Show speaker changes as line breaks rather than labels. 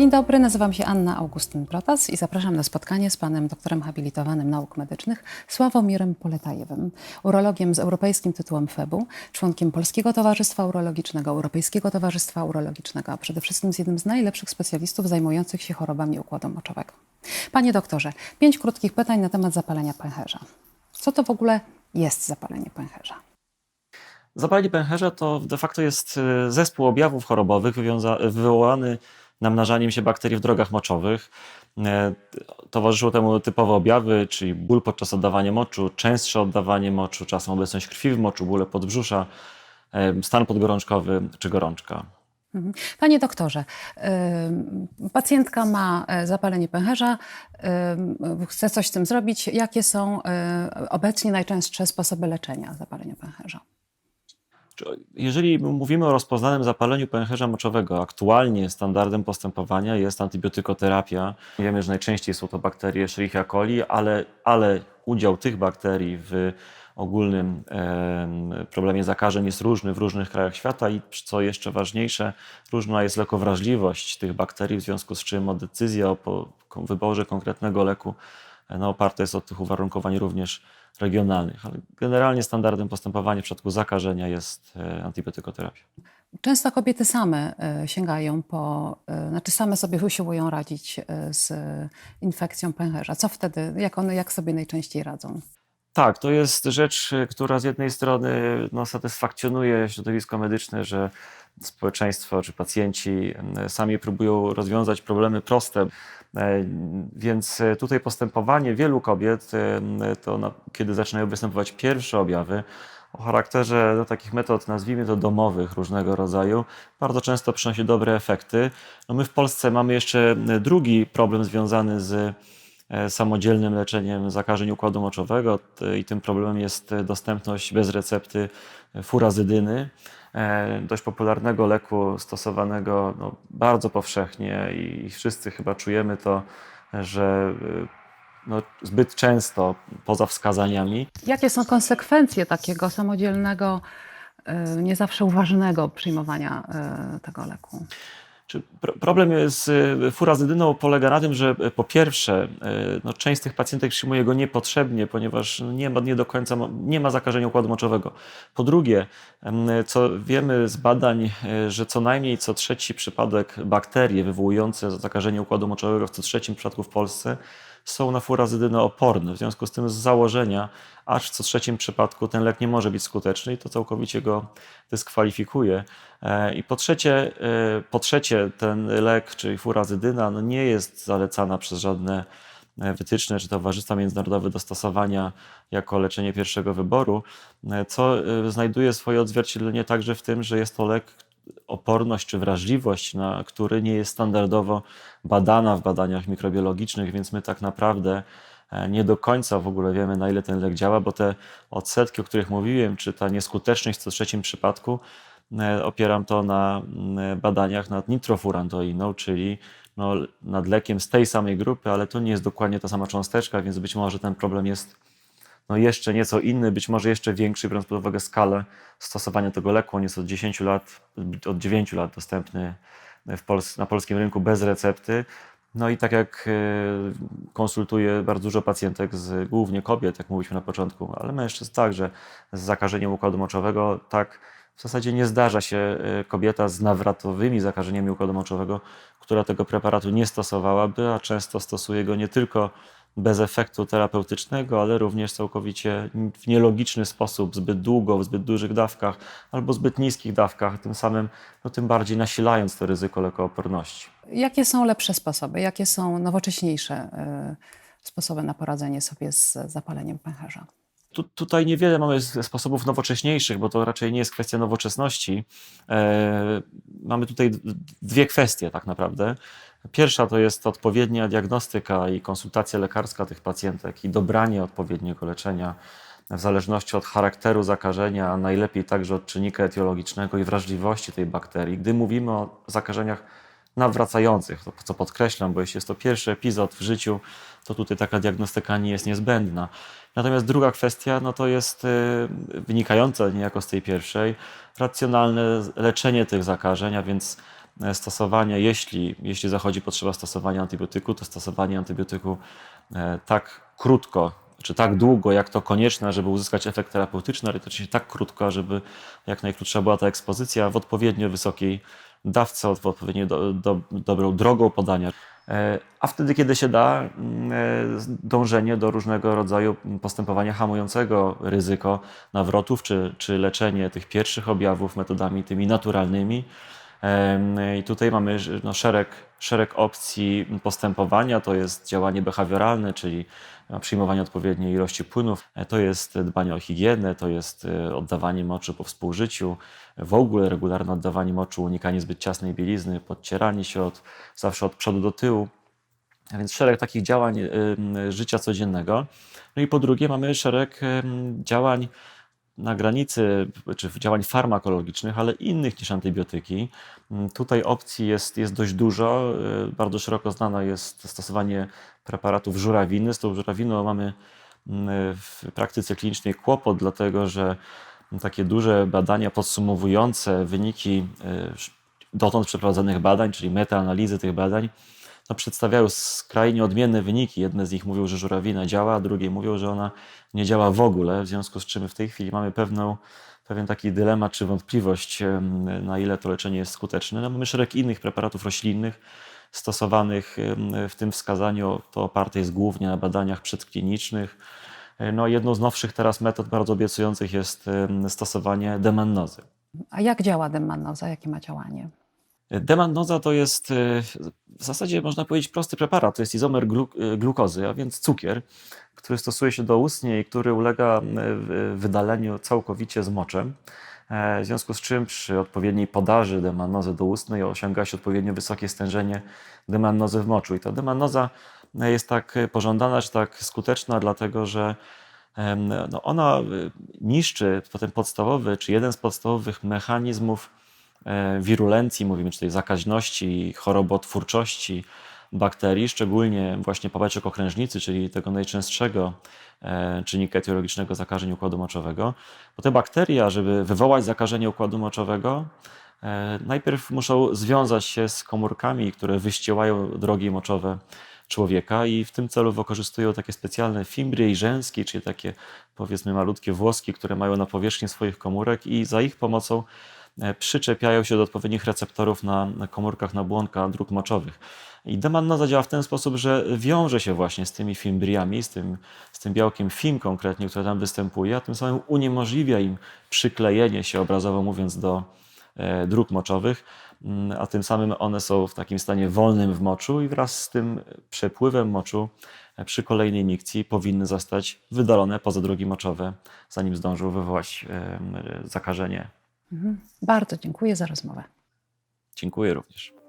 Dzień dobry, nazywam się Anna Augustyn-Protas i zapraszam na spotkanie z panem doktorem habilitowanym nauk medycznych Sławomirem Poletajewem, urologiem z europejskim tytułem FEBU, członkiem Polskiego Towarzystwa Urologicznego, Europejskiego Towarzystwa Urologicznego, a przede wszystkim z jednym z najlepszych specjalistów zajmujących się chorobami układu moczowego. Panie doktorze, pięć krótkich pytań na temat zapalenia pęcherza. Co to w ogóle jest zapalenie pęcherza?
Zapalenie pęcherza to de facto jest e, zespół objawów chorobowych wywołany namnażaniem się bakterii w drogach moczowych. E, Towarzyszą temu typowe objawy, czyli ból podczas oddawania moczu, częstsze oddawanie moczu, czasem obecność krwi w moczu, bóle podbrzusza, e, stan podgorączkowy czy gorączka.
Mhm. Panie doktorze, ym, pacjentka ma e, zapalenie pęcherza, chce coś z tym zrobić. Jakie są obecnie najczęstsze sposoby leczenia zapalenia pęcherza?
Jeżeli mówimy o rozpoznanym zapaleniu pęcherza moczowego, aktualnie standardem postępowania jest antybiotykoterapia. Wiemy, że najczęściej są to bakterie Escherichia coli, ale, ale udział tych bakterii w ogólnym em, problemie zakażeń jest różny w różnych krajach świata i co jeszcze ważniejsze, różna jest lekowrażliwość tych bakterii, w związku z czym o decyzję o wyborze konkretnego leku no, oparte jest od tych uwarunkowań również regionalnych. Ale generalnie standardem postępowania w przypadku zakażenia jest e, antybiotykoterapia.
Często kobiety same y, sięgają po, y, znaczy same sobie usiłują radzić z infekcją pęcherza. Co wtedy, jak one, jak sobie najczęściej radzą?
Tak, to jest rzecz, e, która z jednej strony no, satysfakcjonuje środowisko medyczne, że społeczeństwo czy pacjenci m, sami próbują rozwiązać problemy proste. E, Więc e, tutaj postępowanie wielu kobiet, e, to na, kiedy zaczynają występować pierwsze objawy, o charakterze no, takich metod, nazwijmy to domowych różnego rodzaju, bardzo często przynosi dobre efekty. No, my w Polsce mamy jeszcze e, drugi problem związany z e, samodzielnym leczeniem zakażeń układu moczowego i tym problemem jest e, dostępność bez recepty e, furazydyny, e, dość popularnego leku stosowanego no, bardzo powszechnie i wszyscy chyba czujemy to, że e, no, zbyt często poza wskazaniami.
Jakie są konsekwencje takiego samodzielnego, nie zawsze uważnego przyjmowania tego leku?
Problem z y, furazydyną polega na tym, że y, po pierwsze, y, no, część z tych pacjentek przyjmuje go niepotrzebnie, ponieważ no, nie ma nie do końca nie ma zakażenia układu moczowego. Po drugie, em, co wiemy z badań, że co najmniej co trzeci przypadek bakterie wywołujące zakażenie układu moczowego w co trzecim przypadku w Polsce są na furazydynę oporne. W związku z tym z założenia, aż w co trzecim przypadku ten lek nie może być skuteczny i to całkowicie go dyskwalifikuje. E, I po trzecie, e, po trzecie ten lek, czyli furazydyna, no nie jest zalecana przez żadne e, wytyczne czy towarzystwa międzynarodowe do stosowania jako leczenie pierwszego wyboru, co znajduje swoje odzwierciedlenie także w tym, że jest to lek, oporność czy wrażliwość, na który nie jest standardowo badana w badaniach mikrobiologicznych, więc my tak naprawdę e, nie do końca w ogóle wiemy, na ile ten lek działa, bo te odsetki, o których mówiłem, czy ta nieskuteczność w co trzecim przypadku, e, opieram to na mm, badaniach nad nitrofurantoiną, czyli no, nad lekiem z tej samej grupy, ale to nie jest dokładnie ta sama cząsteczka, więc być może ten problem jest no jeszcze nieco inny, być może jeszcze większy, biorąc pod uwagę skalę stosowania tego leku. On jest od 10 lat, od 9 lat dostępny Pols- na polskim rynku bez recepty. No i tak jak e, konsultuję bardzo dużo pacjentek, z, głównie kobiet, jak mówiliśmy na początku, ale mężczyzn także, z zakażeniem układu moczowego, tak w zasadzie nie zdarza się e, kobieta z nawratowymi zakażeniami układu moczowego, która tego preparatu nie stosowałaby, a często stosuje go nie tylko bez efektu terapeutycznego, ale również całkowicie w nielogiczny sposób, zbyt długo, w zbyt dużych dawkach albo zbyt niskich dawkach, tym samym no, tym bardziej nasilając to ryzyko lekooporności.
Jakie są lepsze sposoby? Jakie są nowocześniejsze y, sposoby na poradzenie sobie z zapaleniem pęcherza?
Tu, tutaj niewiele mamy sposobów nowocześniejszych, bo to raczej nie jest kwestia nowoczesności. E, mamy tutaj dwie kwestie tak naprawdę. Pierwsza to jest odpowiednia diagnostyka i konsultacja lekarska tych pacjentek i dobranie odpowiedniego leczenia w zależności od charakteru zakażenia, a najlepiej także od czynnika etiologicznego i wrażliwości tej bakterii. Gdy mówimy o zakażeniach nawracających, co podkreślam, bo jeśli jest to pierwszy epizod w życiu, to tutaj taka diagnostyka nie jest niezbędna. Natomiast druga kwestia, no to jest y, wynikająca niejako z tej pierwszej, racjonalne leczenie tych zakażeń, a więc stosowania, jeśli, jeśli zachodzi potrzeba stosowania antybiotyku, to stosowanie antybiotyku e, tak krótko, czy tak długo, jak to konieczne, żeby uzyskać efekt terapeutyczny, ale jednocześnie tak krótko, żeby jak najkrótsza była ta ekspozycja w odpowiednio wysokiej dawce, w odpowiednio do, do, dobrą drogą podania. E, A wtedy, kiedy się da, mm, e, dążenie do różnego rodzaju postępowania hamującego ryzyko nawrotów, czy, czy leczenie tych pierwszych objawów metodami tymi naturalnymi. I tutaj mamy no, szereg, szereg opcji postępowania. To jest działanie behawioralne, czyli no, przyjmowanie odpowiedniej ilości płynów, E, to jest dbanie o higienę, to jest e, oddawanie moczu po współżyciu, w ogóle regularne oddawanie moczu, unikanie zbyt ciasnej bielizny, podcieranie się od, zawsze od przodu do tyłu. A więc szereg takich działań życia codziennego. No i po drugie mamy szereg działań na granicy, czy działań farmakologicznych, ale innych niż antybiotyki. Mm, Tutaj opcji jest, jest dość dużo. Y, Bardzo szeroko znane jest stosowanie preparatów żurawiny. Z tą żurawiną mamy mm, w praktyce klinicznej kłopot, dlatego że takie duże badania podsumowujące wyniki y, dotąd przeprowadzonych badań, czyli metaanalizy tych badań, no, skrajnie odmienne wyniki. Jedne z nich mówią, że żurawina działa, drugie mówią, że ona nie działa w ogóle, w związku z czym w tej chwili mamy pewną, pewien taki dylemat czy wątpliwość, na ile to leczenie jest skuteczne. No, mamy szereg innych preparatów roślinnych stosowanych w tym wskazaniu. To oparte jest głównie na badaniach przedklinicznych. No, jedną z nowszych teraz metod bardzo obiecujących jest stosowanie demannozy.
A jak działa demannoza? Jakie ma działanie?
Demannoza to jest e, w zasadzie można powiedzieć prosty preparat. To jest izomer e, glukozy, a więc cukier, który stosuje się doustnie i który ulega e, w- wydaleniu całkowicie z moczem. E, W związku z czym przy odpowiedniej podaży demannozy doustnej osiąga się odpowiednio wysokie stężenie demannozy w moczu. I ta demannoza e, jest tak e, pożądana, czy tak skuteczna, dlatego że em, no ona e, niszczy ten podstawowy, czy jeden z podstawowych mechanizmów e, wirulencji, mówimy czy tej zakaźności, chorobotwórczości bakterii, szczególnie właśnie papeczek okrężnicy, czyli tego najczęstszego e, czynnika etiologicznego zakażeń układu moczowego. Bo te bakteria, żeby wywołać zakażenie układu moczowego, e, najpierw muszą związać się z komórkami, które wyściełają drogi moczowe człowieka i w tym celu wykorzystują takie specjalne fimbry i rzęski, czyli takie powiedzmy malutkie włoski, które mają na powierzchni swoich komórek i za ich pomocą e, przyczepiają się do odpowiednich receptorów na komórkach nabłonka dróg moczowych. I demannoza działa w ten sposób, że wiąże się właśnie z tymi fimbriami, z tym, z tym białkiem FIM konkretnie, które tam występuje, a tym samym uniemożliwia im przyklejenie się, obrazowo mówiąc, do e, dróg moczowych, mm, a tym samym one są w takim stanie wolnym w moczu i wraz z tym przepływem moczu e, przy kolejnej inikcji powinny zostać wydalone poza drogi moczowe, zanim zdążą wywołać zakażenie.
Mhm. Bardzo dziękuję za rozmowę.
Dziękuję również.